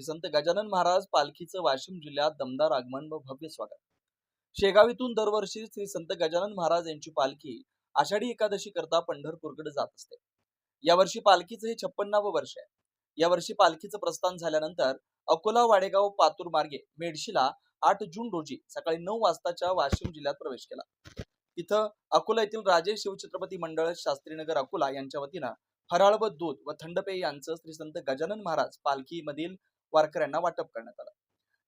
श्री संत गजानन महाराज पालखीचं वाशिम जिल्ह्यात दमदार आगमन व भव्य स्वागत. शेगाव इथून दरवर्षी श्री संत गजानन महाराज यांची पालखी आषाढी एकादशी करता पंढरपूरकडे जात असते. यावर्षी पालखीचं हे छप्पन्नावं वर्ष आहे. यावर्षी पालखीचं प्रस्थान झाल्यानंतर अकोला वाडेगाव पातूर मार्गे मेडशीला आठ जून रोजी सकाळी नऊ वाजताच्या वाशिम जिल्ह्यात प्रवेश केला. तिथं अकोला येथील राजे शिवछत्रपती मंडळ शास्त्रीनगर अकोला यांच्या वतीनं फराळ व दूध व थंडपेय यांचं श्री संत गजानन महाराज पालखीमधील वारकऱ्यांना वाटप करण्यात आलं.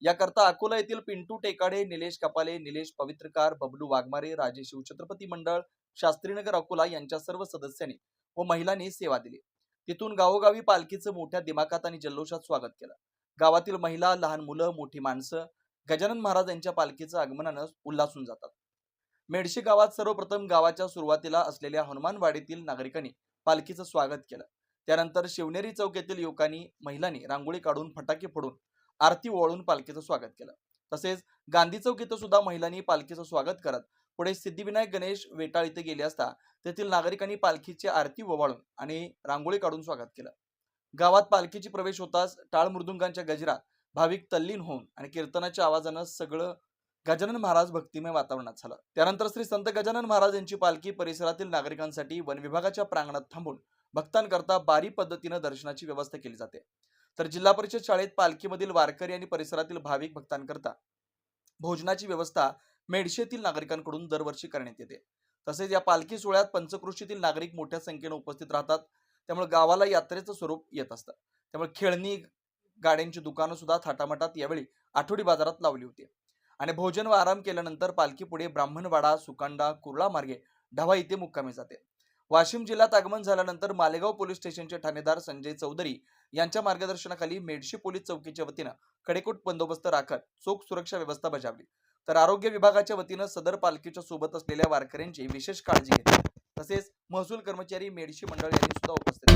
याकरता अकोला येथील पिंटू टेकाडे निलेश कपाले निलेश पवित्रकार बबलू वाघमारे राजे शिवछत्रपती मंडळ शास्त्रीनगर अकोला यांच्या सर्व सदस्यांनी व महिलांनी सेवा दिली. तिथून गावोगावी पालखीचं मोठ्या दिमाखात आणि जल्लोषात स्वागत केलं. गावातील महिला लहान मुलं मोठी माणसं गजानन महाराज यांच्या पालखीचं आगमनानं उल्हासून जातात. मेडशी गावात सर्वप्रथम गावाच्या सुरुवातीला असलेल्या हनुमानवाडीतील नागरिकांनी पालखीचं स्वागत केलं. त्यानंतर शिवनेरी चौक येथील युवकांनी महिलांनी रांगोळी काढून फटाके फोडून आरती ओवाळून पालखीचं स्वागत केलं. तसेच गांधी चौक इथं सुद्धा महिलांनी पालखीचं स्वागत करत पुढे सिद्धिविनायक गणेश वेटाळ इथे गेले असता तेथील नागरिकांनी पालखीची आरती ओवाळून आणि रांगोळी काढून स्वागत केलं. गावात पालखीची प्रवेश होताच टाळ मृदुंगांच्या गजरात भाविक तल्लीन होऊन आणि कीर्तनाच्या आवाजानं सगळं गजानन महाराज भक्तिमय वातावरणात झालं. त्यानंतर श्री संत गजानन महाराज यांची पालखी परिसरातील नागरिकांसाठी वन विभागाच्या प्रांगणात थांबून भक्तांकरता बारी पद्धतीनं दर्शनाची व्यवस्था केली जाते. तर जिल्हा परिषद शाळेत पालखीमधील वारकरी आणि परिसरातील भाविक भक्तांकरता भोजनाची व्यवस्था मेडशेतील नागरिकांकडून दरवर्षी करण्यात येते. तसेच या पालखी सोहळ्यात पंचकृषीतील नागरिक मोठ्या संख्येने उपस्थित राहतात. त्यामुळे गावाला यात्रेचं स्वरूप येत असतं. त्यामुळे खेळणी गाड्यांची दुकानं सुद्धा थाटामाटात यावेळी आठवडी बाजारात लावली होती. आणि भोजन व आराम केल्यानंतर पालखी पुढे ब्राह्मणवाडा सुकांडा कुर्ला मार्गे ढवा इथे मुक्कामी जाते. वाशिम जिल्ह्यात आगमन झाल्यानंतर मालेगाव पोलीस स्टेशनचे ठाणेदार संजय चौधरी यांच्या मार्गदर्शनाखाली मेडशी पोलीस चौकीच्या वतीनं कडेकोट बंदोबस्त राखत चोख सुरक्षा व्यवस्था बजावली. तर आरोग्य विभागाच्या वतीनं सदर पालखीच्या सोबत असलेल्या वारकऱ्यांची विशेष काळजी घेतली. तसेच महसूल कर्मचारी मेडशी मंडळ यांनी सुद्धा उपस्थित